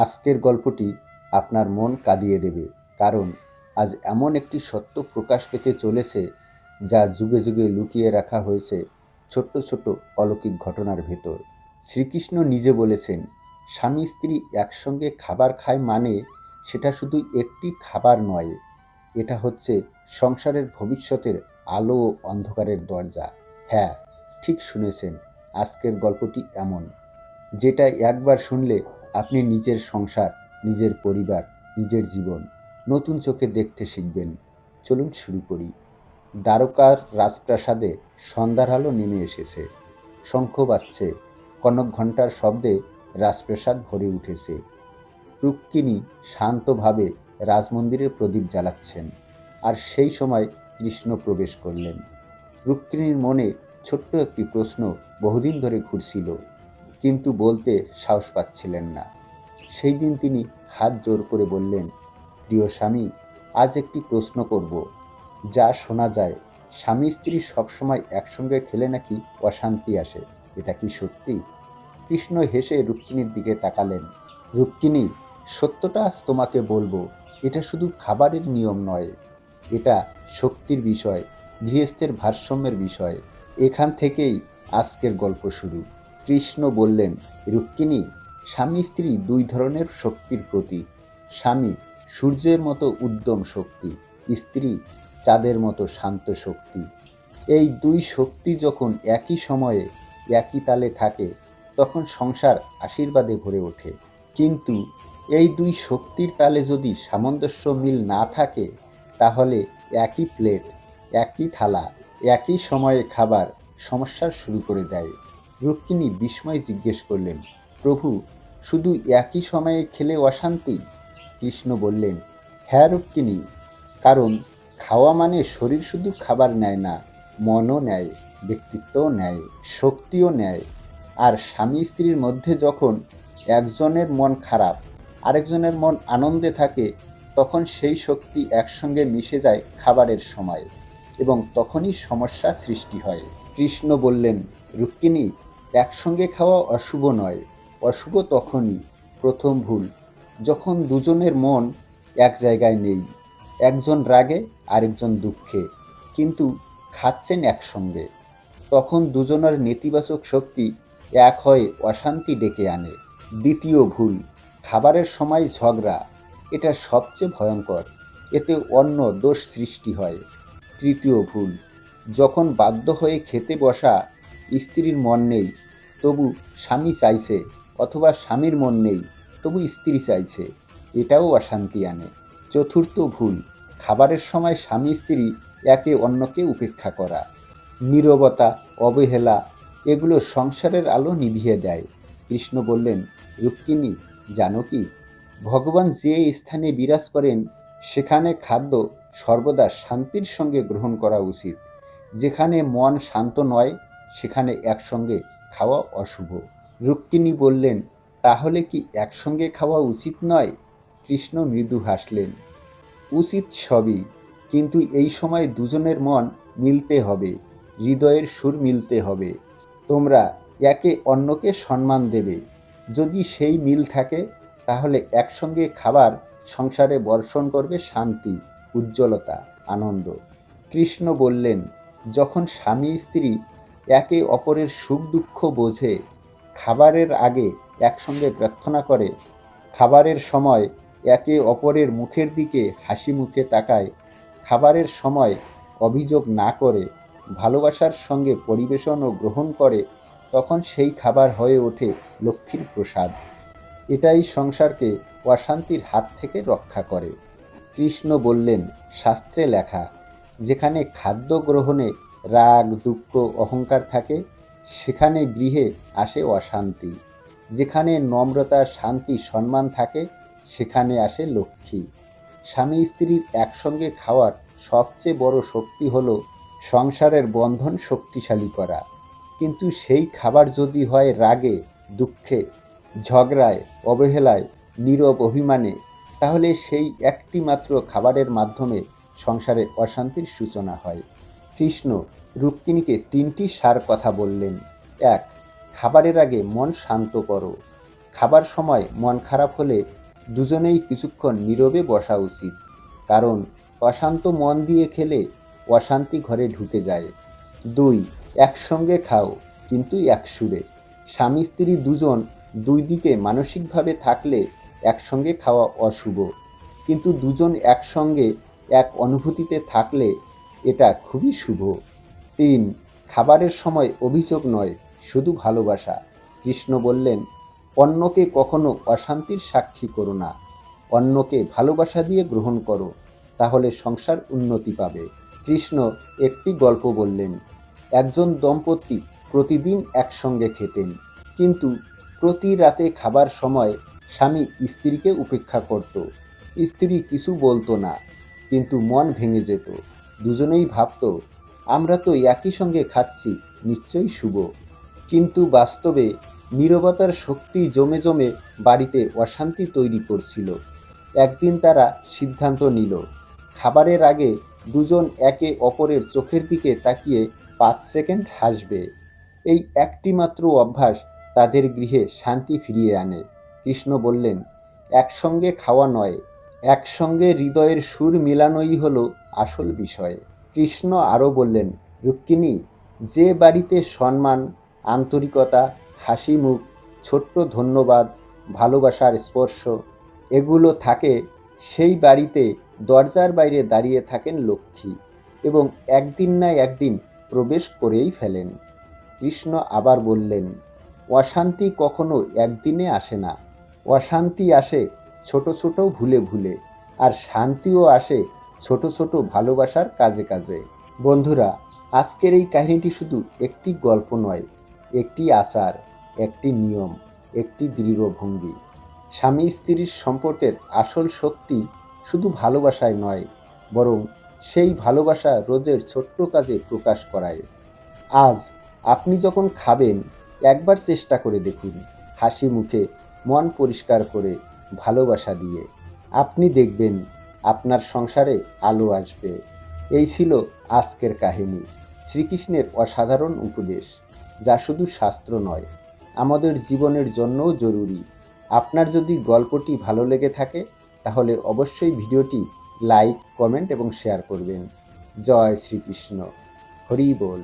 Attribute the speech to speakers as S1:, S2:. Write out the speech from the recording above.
S1: আজকের গল্পটি আপনার মন কাঁদিয়ে দেবে, কারণ আজ এমন একটি সত্য প্রকাশ পেতে চলেছে যা যুগে যুগে লুকিয়ে রাখা হয়েছে ছোট্ট ছোট্ট অলৌকিক ঘটনার ভেতর। শ্রীকৃষ্ণ নিজে বলেছেন, স্বামী স্ত্রী একসঙ্গে খাবার খায় মানে সেটা শুধু একটি খাবার নয়, এটা হচ্ছে সংসারের ভবিষ্যতের আলো ও অন্ধকারের দরজা। হ্যাঁ ঠিক শুনেছেন, আজকের গল্পটি এমন, যেটা একবার শুনলে আপনি নিজের সংসার, নিজের পরিবার, নিজের জীবন নতুন চোখে দেখতে শিখবেন। চলুন শুরু করি। দ্বারকার রাজপ্রাসাদে সন্ধ্যার আলো নেমে এসেছে। শঙ্খ বাজছে। কনক ঘণ্টার শব্দে রাজপ্রাসাদ ভরে উঠেছে। রুক্মিণী শান্তভাবে রাজমন্দিরে প্রদীপ জ্বালাচ্ছেন আর সেই সময় কৃষ্ণ প্রবেশ করলেন। রুক্মিণীর মনে ছোট্ট একটি প্রশ্ন বহুদিন ধরে ঘুরছিল। কিন্তু বলতে সাহস পাচ্ছিলেন না। সেই দিন তিনি হাত জোর করে বললেন, প্রিয় স্বামী, আজ একটি প্রশ্ন করব। যা শোনা যায়, স্বামী স্ত্রী সবসময় একসঙ্গে খেলে নাকি অশান্তি আসে? এটা কি সত্যি? কৃষ্ণ হেসে রুক্মিণীর দিকে তাকালেন। রুক্মিণী, সত্যটা আজ তোমাকে বলব। এটা শুধু খাবারের নিয়ম নয়। এটা শক্তির বিষয়, গৃহস্থের ভারসাম্যের বিষয়। এখান থেকেই আজকের গল্প শুরু। কৃষ্ণ বললেন, রুক্মিণী, স্বামী স্ত্রী দুই ধরনের শক্তির প্রতীক। স্বামী সূর্যের মতো উদ্যম শক্তি, স্ত্রী চাঁদের মতো শান্ত শক্তি। এই দুই শক্তি যখন একই সময়ে একই তালে থাকে, তখন সংসার আশীর্বাদে ভরে ওঠে। কিন্তু এই দুই শক্তির তালে যদি সামঞ্জস্য মিল না থাকে, তাহলে একই প্লেট, একই থালা, একই সময়ে খাবার সমস্যার শুরু করে দেয়। রুক্মিণী বিস্ময় জিজ্ঞেস করলেন, প্রভু, শুধু একই সময়ে খেলে অশান্তি? কৃষ্ণ বললেন হ্যাঁ রুক্মিণী কারণ খাওয়া মানে শরীর শুধু খাবার নেয় না, মনও নেয়, ব্যক্তিত্বও নেয়, শক্তিও নেয়। আর স্বামী স্ত্রীর মধ্যে যখন একজনের মন খারাপ, আরেকজনের মন আনন্দে থাকে, তখন সেই শক্তি একসঙ্গে মিশে যায় খাবারের সময় এবং তখনই সমস্যা সৃষ্টি হয়। কৃষ্ণ বললেন রুক্মিণী একসঙ্গে খাওয়া অশুভ নয়, অশুভ তখনই, প্রথম ভুল। যখন দুজনের মন এক জায়গায় নেই, একজন রাগে, আরেকজন দুঃখে, কিন্তু খাচ্ছেন একসঙ্গে, তখন দুজনের নেতিবাচক শক্তি এক হয়ে অশান্তি ডেকে আনে। দ্বিতীয় ভুল, খাবারের সময় ঝগড়া, এটা সবচেয়ে ভয়ঙ্কর, এতে অন্য দোষ সৃষ্টি হয়। তৃতীয় ভুল, যখন বাধ্য হয়ে খেতে বসা স্ত্রীর মন নেই, তবু স্বামী চাইছে অথবা স্বামীর মন নেই, তবু স্ত্রী চাইছে। এটাও অশান্তি আনে। চতুর্থ ভুল, খাবারের সময় স্বামী স্ত্রী একে অন্যকে উপেক্ষা করা। নীরবতা, অবহেলা, এগুলো সংসারের আলো নিভিয়ে দেয়। কৃষ্ণ বললেন, রুক্মিণী, জানো কি? ভগবান যে স্থানে বিরাজ করেন, সেখানে খাদ্য সর্বদা শান্তির সঙ্গে গ্রহণ করা উচিত। যেখানে মন শান্ত নয় সেখানে একসঙ্গে খাওয়া অশুভ। রুক্মিণী বললেন, তাহলে কি একসঙ্গে খাওয়া উচিত নয়? কৃষ্ণ মৃদু হাসলেন, উচিত সবই, কিন্তু এই সময় দুজনের মন মিলতে হবে, হৃদয়ের সুর মিলতে হবে। তোমরা একে অন্যকে সম্মান দেবে। যদি সেই মিল থাকে, তাহলে একসঙ্গে খাবার সংসারে বর্ষণ করবে শান্তি, উজ্জ্বলতা, আনন্দ। কৃষ্ণ বললেন, যখন স্বামী স্ত্রী একে অপরের সুখ দুঃখ বোঝে, খাবারের আগে একসঙ্গে প্রার্থনা করে, খাবারের সময় একে অপরের মুখের দিকে হাসি মুখে তাকায়, খাবারের সময় অভিযোগ না করে, ভালোবাসার সঙ্গে পরিবেশন ও গ্রহণ করে, তখন সেই খাবার হয়ে ওঠে লক্ষ্মীর প্রসাদ। এটাই সংসারকে অশান্তির হাত থেকে রক্ষা করে। কৃষ্ণ বললেন, শাস্ত্রে লেখা, যেখানে খাদ্য গ্রহণে রাগ, দুঃখ, অহংকার থাকে, সেখানে গৃহে আসে অশান্তি। যেখানে নম্রতা, শান্তি, সম্মান থাকে, সেখানে আসে লক্ষ্মী। স্বামী স্ত্রীর একসঙ্গে খাওয়ার সবচেয়ে বড় শক্তি হল সংসারের বন্ধন শক্তিশালী করা। কিন্তু সেই খাবার যদি হয় রাগে, দুঃখে, ঝগড়ায়, অবহেলায়, নীরব অভিমানে, তাহলে সেই একটি মাত্র খাবারের মাধ্যমে সংসারে অশান্তির সূচনা হয়। কৃষ্ণ রুক্মিণীকে তিনটি সার কথা বললেন। এক, খাবারের আগে মন শান্ত করো। খাবার সময় মন খারাপ হলে দুজনেই কিছুক্ষণ নীরবে বসা উচিত। কারণ অশান্ত মন দিয়ে খেলে অশান্তি ঘরে ঢুকে যায়। দুই, একসঙ্গে খাও, কিন্তু এক সুরে স্বামী স্ত্রী দুজন দুই দিকে মানসিকভাবে থাকলে একসঙ্গে খাওয়া অশুভ। কিন্তু দুজন একসঙ্গে এক অনুভূতিতে থাকলে এটা খুবই শুভ। তিন, খাবারের সময় অভিযোগ নয়, শুধু ভালোবাসা। কৃষ্ণ বললেন, অন্যকে কখনো অশান্তির সাক্ষী করো না। অন্যকে ভালোবাসা দিয়ে গ্রহণ করো, তাহলে সংসার উন্নতি পাবে। কৃষ্ণ একটি গল্প বললেন, একজন দম্পতি প্রতিদিন একসঙ্গে খেতেন, কিন্তু প্রতি রাতে খাবার সময় স্বামী স্ত্রীকে উপেক্ষা করত। স্ত্রী কিছু বলতো না, কিন্তু মন ভেঙে যেত। দুজনেই ভাবতো, আমরা তো একই সঙ্গে খাচ্ছি, নিশ্চয়ই শুভ কিন্তু বাস্তবে নীরবতার শক্তি জমে জমে বাড়িতে অশান্তি তৈরি করছিল। একদিন তারা সিদ্ধান্ত নিল, খাবারের আগে দুজন একে অপরের চোখের দিকে তাকিয়ে পাঁচ সেকেন্ড হাসবে। এই একটি মাত্র অভ্যাস তাদের গৃহে শান্তি ফিরিয়ে আনে। কৃষ্ণ বললেন, একসঙ্গে খাওয়া নয়, একসঙ্গে হৃদয়ের সুর মিলানোই হলো আসল বিষয়। কৃষ্ণ আরও বললেন, রুক্মিণী, যে বাড়িতে সম্মান, আন্তরিকতা হাসি মুখ ছোট্ট ধন্যবাদ, ভালোবাসার স্পর্শ এগুলো থাকে, সেই বাড়িতে দরজার বাইরে দাঁড়িয়ে থাকেন লক্ষ্মী এবং একদিন না একদিন প্রবেশ করেই ফেলেন। কৃষ্ণ আবার বললেন, অশান্তি কখনো একদিনে আসে না। অশান্তি আসে ছোট ছোট ভুলে ভুলে, আর শান্তিও আসে ছোট ছোট ভালোবাসার কাজে কাজে। বন্ধুরা, আজকের এই কাহিনীটি শুধু একটি গল্প নয়, একটি আচার, একটি নিয়ম, একটি দৃঢ় ভঙ্গি। স্বামী স্ত্রীর সম্পর্কের আসল শক্তি শুধু ভালোবাসায় নয়, বরং সেই ভালোবাসা রোজের ছোট্ট কাজে প্রকাশ করায়। আজ আপনি যখন খাবেন, একবার চেষ্টা করে দেখুন, হাসি মুখে মন পরিষ্কার করে ভালোবাসা দিয়ে। আপনি দেখবেন আপনার সংসারে আলো আসবে। এই ছিল আজকের কাহিনী। শ্রীকৃষ্ণের অসাধারণ উপদেশ, যা শুধু শাস্ত্র নয়, আমাদের জীবনের জন্যও জরুরি। আপনার যদি গল্পটি ভালো লেগে থাকে, তাহলে অবশ্যই ভিডিওটি লাইক, কমেন্ট এবং শেয়ার করবেন। জয় শ্রীকৃষ্ণ। হরি বল।